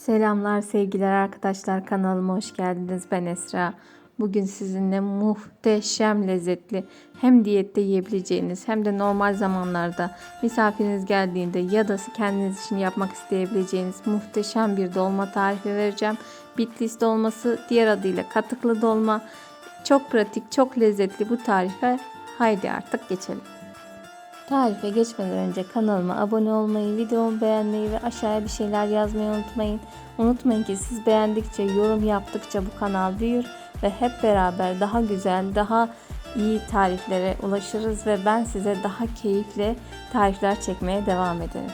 Selamlar sevgiler arkadaşlar kanalıma hoş geldiniz ben Esra. Bugün sizinle muhteşem lezzetli hem diyette yiyebileceğiniz hem de normal zamanlarda misafiriniz geldiğinde ya da kendiniz için yapmak isteyebileceğiniz muhteşem bir dolma tarifi vereceğim. Bitlis dolması diğer adıyla katıklı dolma. Çok pratik çok lezzetli bu tarife haydi artık geçelim. Tarife geçmeden önce kanalıma abone olmayı, videomu beğenmeyi ve aşağıya bir şeyler yazmayı unutmayın. Unutmayın ki siz beğendikçe, yorum yaptıkça bu kanal büyür ve hep beraber daha güzel, daha iyi tariflere ulaşırız ve ben size daha keyifli tarifler çekmeye devam ederim.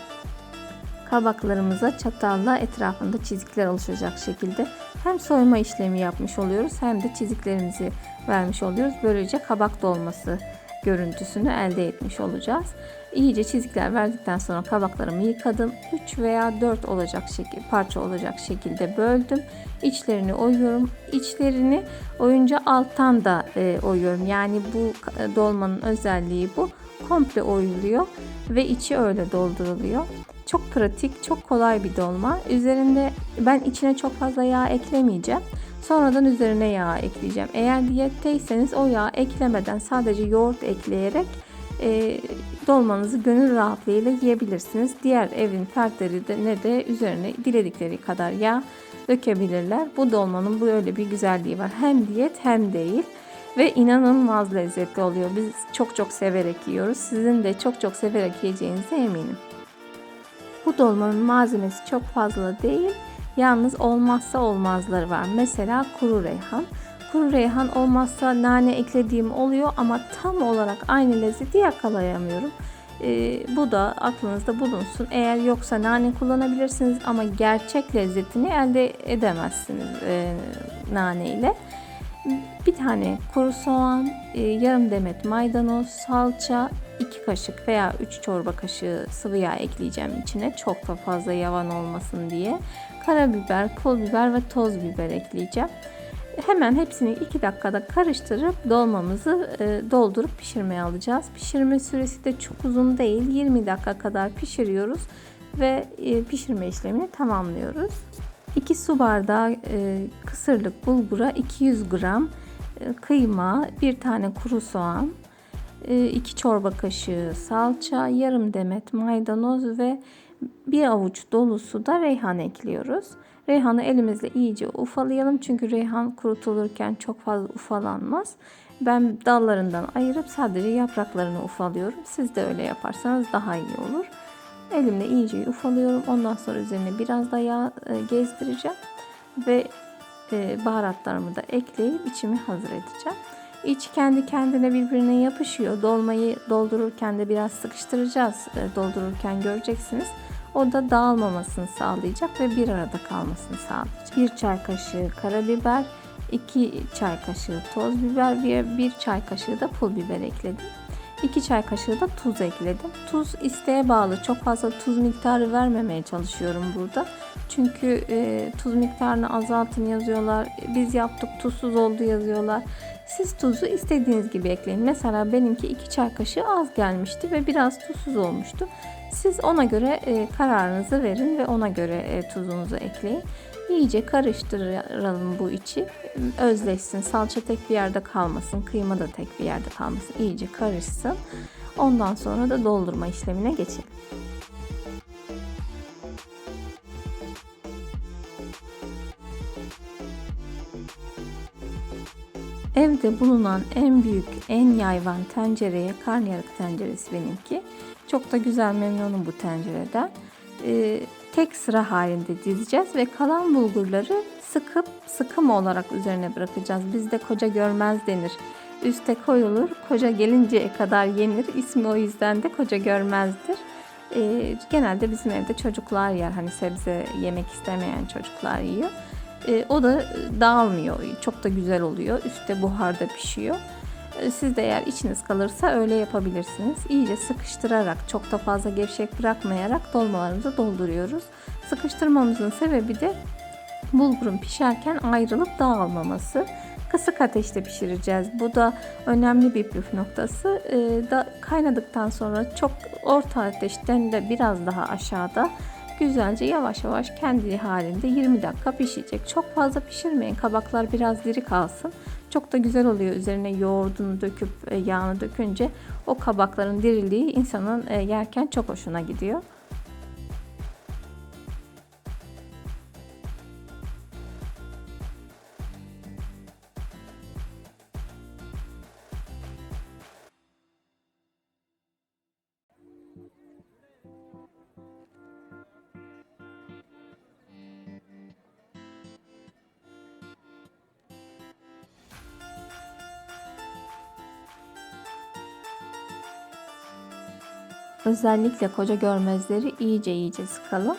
Kabaklarımıza çatalla etrafında çizikler oluşacak şekilde hem soyma işlemi yapmış oluyoruz hem de çiziklerimizi vermiş oluyoruz. Böylece kabak dolması görüntüsünü elde etmiş olacağız. İyice çizikler verdikten sonra kabaklarımı yıkadım. 3 veya 4 olacak şekil, parça olacak şekilde böldüm. İçlerini oyuyorum. İçlerini oyunca alttan da e, oyuyorum. Yani bu dolmanın özelliği bu. Komple oyuluyor ve içi öyle dolduruluyor. Çok pratik, çok kolay bir dolma. Üzerinde ben içine çok fazla yağ eklemeyeceğim. Sonradan üzerine yağ ekleyeceğim. Eğer diyetteyseniz o yağ eklemeden sadece yoğurt ekleyerek e, dolmanızı gönül rahatlığıyla yiyebilirsiniz. Diğer evin fertleri de ne de üzerine diledikleri kadar yağ dökebilirler. Bu dolmanın böyle bir güzelliği var. Hem diyet hem değil ve inanılmaz lezzetli oluyor. Biz çok çok severek yiyoruz. Sizin de çok çok severek yiyeceğinize eminim. Bu dolmanın malzemesi çok fazla değil. Yalnız olmazsa olmazları var. Mesela kuru reyhan. Kuru reyhan olmazsa nane eklediğim oluyor ama tam olarak aynı lezzeti yakalayamıyorum. Ee, bu da aklınızda bulunsun. Eğer yoksa nane kullanabilirsiniz ama gerçek lezzetini elde edemezsiniz e, nane ile. Bir tane kuru soğan, e, yarım demet maydanoz, salça, 2 kaşık veya 3 çorba kaşığı sıvı yağ ekleyeceğim içine. Çok da fazla yavan olmasın diye. Karabiber, pul biber ve toz biber ekleyeceğim. Hemen hepsini 2 dakikada karıştırıp dolmamızı e, doldurup pişirmeye alacağız. Pişirme süresi de çok uzun değil. 20 dakika kadar pişiriyoruz ve e, pişirme işlemini tamamlıyoruz. 2 su bardağı e, kısırlık bulgura 200 gram kıyma, bir tane kuru soğan, 2 çorba kaşığı salça, yarım demet maydanoz ve bir avuç dolusu da reyhan ekliyoruz. Reyhanı elimizle iyice ufalayalım çünkü reyhan kurutulurken çok fazla ufalanmaz. Ben dallarından ayırıp sadece yapraklarını ufalıyorum. Siz de öyle yaparsanız daha iyi olur. Elimle iyice ufalıyorum. Ondan sonra üzerine biraz da yağ e, gezdireceğim ve e, baharatlarımı da ekleyip içimi hazır edeceğim. İç kendi kendine birbirine yapışıyor. Dolmayı doldururken de biraz sıkıştıracağız. E, doldururken göreceksiniz. O da dağılmamasını sağlayacak ve bir arada kalmasını sağlayacak. Bir çay kaşığı karabiber, 2 çay kaşığı toz biber ve 1 çay kaşığı da pul biber ekledim. 2 çay kaşığı da tuz ekledim. Tuz isteğe bağlı. Çok fazla tuz miktarı vermemeye çalışıyorum burada. Çünkü e, tuz miktarını azaltın yazıyorlar. Biz yaptık tuzsuz oldu yazıyorlar. Siz tuzu istediğiniz gibi ekleyin. Mesela benimki 2 çay kaşığı az gelmişti ve biraz tuzsuz olmuştu. Siz ona göre e, kararınızı verin ve ona göre e, tuzunuzu ekleyin. İyice karıştıralım bu içi. Özleşsin. Salça tek bir yerde kalmasın. Kıyma da tek bir yerde kalmasın. İyice karışsın. Ondan sonra da doldurma işlemine geçelim. Evde bulunan en büyük, en yayvan tencereye karnıyarık tenceresi benimki. Çok da güzel memnunum bu tencereden. Ee, tek sıra halinde dizeceğiz ve kalan bulgurları sıkıp sıkım olarak üzerine bırakacağız. Bizde koca görmez denir. Üste koyulur, koca gelinceye kadar yenir. İsmi o yüzden de koca görmezdir. Ee, genelde bizim evde çocuklar yer. Hani sebze yemek istemeyen çocuklar yiyor. Ee, o da dağılmıyor. Çok da güzel oluyor. Üstte buharda pişiyor. Ee, siz de eğer içiniz kalırsa öyle yapabilirsiniz. İyice sıkıştırarak, çok da fazla gevşek bırakmayarak dolmalarımızı dolduruyoruz. Sıkıştırmamızın sebebi de bulgurun pişerken ayrılıp dağılmaması. Kısık ateşte pişireceğiz. Bu da önemli bir püf noktası. Ee, da kaynadıktan sonra çok orta ateşten de biraz daha aşağıda güzelce yavaş yavaş kendi halinde 20 dakika pişecek. Çok fazla pişirmeyin. Kabaklar biraz diri kalsın. Çok da güzel oluyor. Üzerine yoğurdunu döküp e, yağını dökünce o kabakların diriliği insanın e, yerken çok hoşuna gidiyor. Özellikle koca görmezleri iyice iyice sıkalım.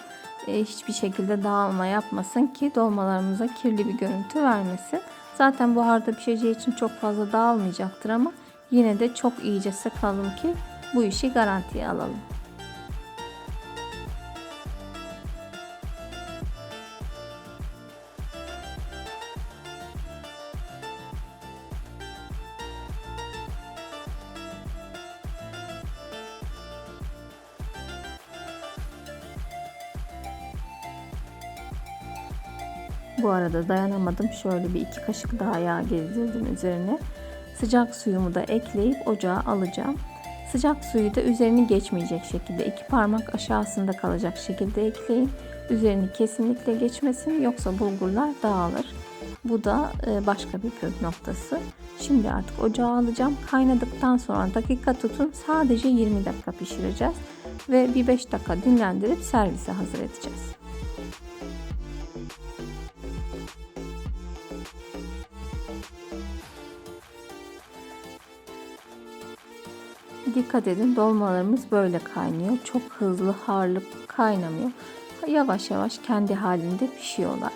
E, hiçbir şekilde dağılma yapmasın ki dolmalarımıza kirli bir görüntü vermesin. Zaten buharda pişeceği için çok fazla dağılmayacaktır ama yine de çok iyice sıkalım ki bu işi garantiye alalım. Bu arada dayanamadım. Şöyle bir iki kaşık daha yağ gezdirdim üzerine. Sıcak suyumu da ekleyip ocağa alacağım. Sıcak suyu da üzerini geçmeyecek şekilde iki parmak aşağısında kalacak şekilde ekleyin. Üzerini kesinlikle geçmesin yoksa bulgurlar dağılır. Bu da e, başka bir püf noktası. Şimdi artık ocağa alacağım. Kaynadıktan sonra dakika tutun. Sadece 20 dakika pişireceğiz. Ve bir 5 dakika dinlendirip servise hazır edeceğiz. Dikkat edin dolmalarımız böyle kaynıyor. Çok hızlı harlı kaynamıyor. Yavaş yavaş kendi halinde pişiyorlar.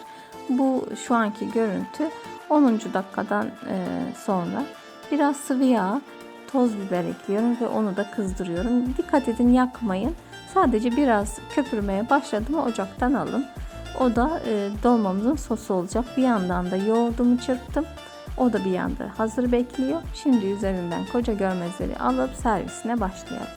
Bu şu anki görüntü 10. dakikadan e, sonra biraz sıvı yağ, toz biber ekliyorum ve onu da kızdırıyorum. Dikkat edin yakmayın. Sadece biraz köpürmeye başladı mı ocaktan alın. O da e, dolmamızın sosu olacak. Bir yandan da yoğurdumu çırptım. O da bir yanda hazır bekliyor. Şimdi üzerinden koca görmezleri alıp servisine başlayalım.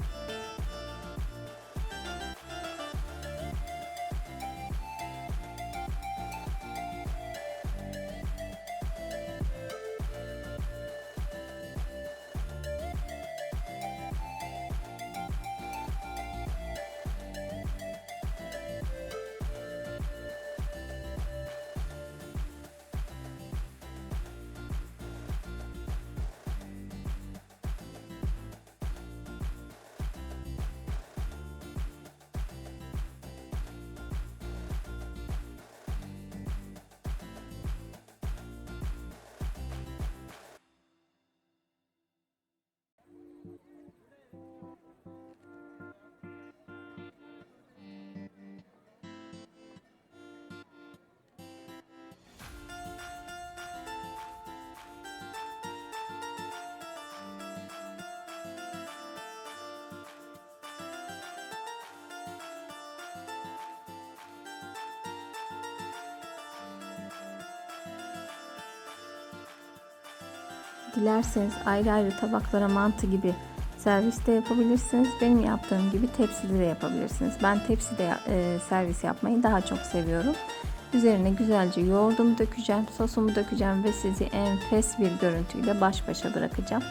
Dilerseniz ayrı ayrı tabaklara mantı gibi servis de yapabilirsiniz. Benim yaptığım gibi tepside de yapabilirsiniz. Ben tepside e, servis yapmayı daha çok seviyorum. Üzerine güzelce yoğurdumu dökeceğim, sosumu dökeceğim ve sizi enfes bir görüntüyle baş başa bırakacağım.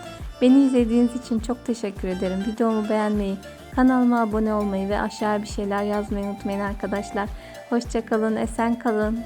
Beni izlediğiniz için çok teşekkür ederim. Videomu beğenmeyi, kanalıma abone olmayı ve aşağıya bir şeyler yazmayı unutmayın arkadaşlar. Hoşçakalın, esen kalın.